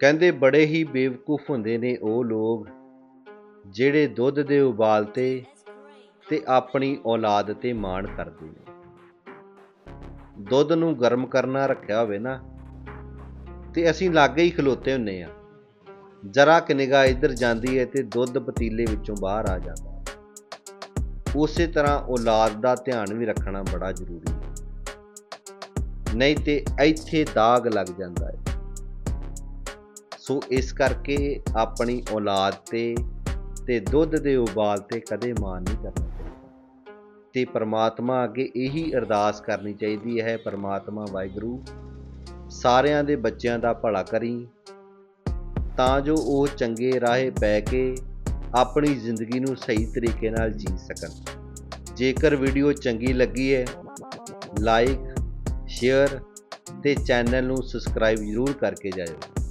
ਕਹਿੰਦੇ ਬੜੇ ਹੀ ਬੇਵਕੂਫ ਹੁੰਦੇ ਨੇ ਉਹ ਲੋਕ, ਜਿਹੜੇ ਦੁੱਧ ਦੇ ਉਬਾਲ ਤੇ ਤੇ ਆਪਣੀ ਔਲਾਦ ਤੇ ਮਾਣ ਕਰਦੇ ਨੇ। ਦੁੱਧ ਨੂੰ ਗਰਮ ਕਰਨਾ ਰੱਖਿਆ ਹੋਵੇ ਨਾ, ਤੇ ਅਸੀਂ ਲਾਗੇ ਹੀ ਖਲੋਤੇ ਹੁੰਨੇ ਆ। ਜਰਾ ਕਿ ਨਿਗਾਹ ਇੱਧਰ ਜਾਂਦੀ ਹੈ ਤੇ ਦੁੱਧ ਪਤੀਲੇ ਵਿੱਚੋਂ ਬਾਹਰ ਆ ਜਾਂਦਾ ਹੈ। ਉਸੇ ਤਰ੍ਹਾਂ ਔਲਾਦ ਦਾ ਧਿਆਨ ਵੀ ਰੱਖਣਾ ਬੜਾ ਜ਼ਰੂਰੀ ਹੈ ਨਹੀਂ ਤੇ ਇੱਥੇ ਦਾਗ ਲੱਗ ਜਾਂਦਾ ਹੈ ਸੋ ਇਸ ਕਰਕੇ ਆਪਣੀ ਔਲਾਦ ਤੇ ਤੇ ਦੁੱਧ ਦੇ ਉਬਾਲ ਤੇ ਕਦੇ ਮਾਨ ਨਹੀਂ ਕਰਨਾ ਚਾਹੀਦਾ। ਤੇ ਪ੍ਰਮਾਤਮਾ ਅੱਗੇ ਇਹੀ ਅਰਦਾਸ ਕਰਨੀ ਚਾਹੀਦੀ ਹੈ, ਪ੍ਰਮਾਤਮਾ ਵਾਹਿਗੁਰੂ, ਸਾਰਿਆਂ ਦੇ ਬੱਚਿਆਂ ਦਾ ਭਲਾ ਕਰੀ, ਤਾਂ ਜੋ ਉਹ ਚੰਗੇ ਰਾਹੇ ਪੈ ਕੇ ਆਪਣੀ ਜ਼ਿੰਦਗੀ ਨੂੰ ਸਹੀ ਤਰੀਕੇ ਨਾਲ ਜੀ ਸਕਣ। ਜੇਕਰ ਵੀਡੀਓ ਚੰਗੀ ਲੱਗੀ ਹੈ, ਲਾਈਕ, ਸ਼ੇਅਰ ਤੇ ਚੈਨਲ ਨੂੰ ਸਬਸਕ੍ਰਾਈਬ ਜ਼ਰੂਰ ਕਰਕੇ ਜਾਇਓ।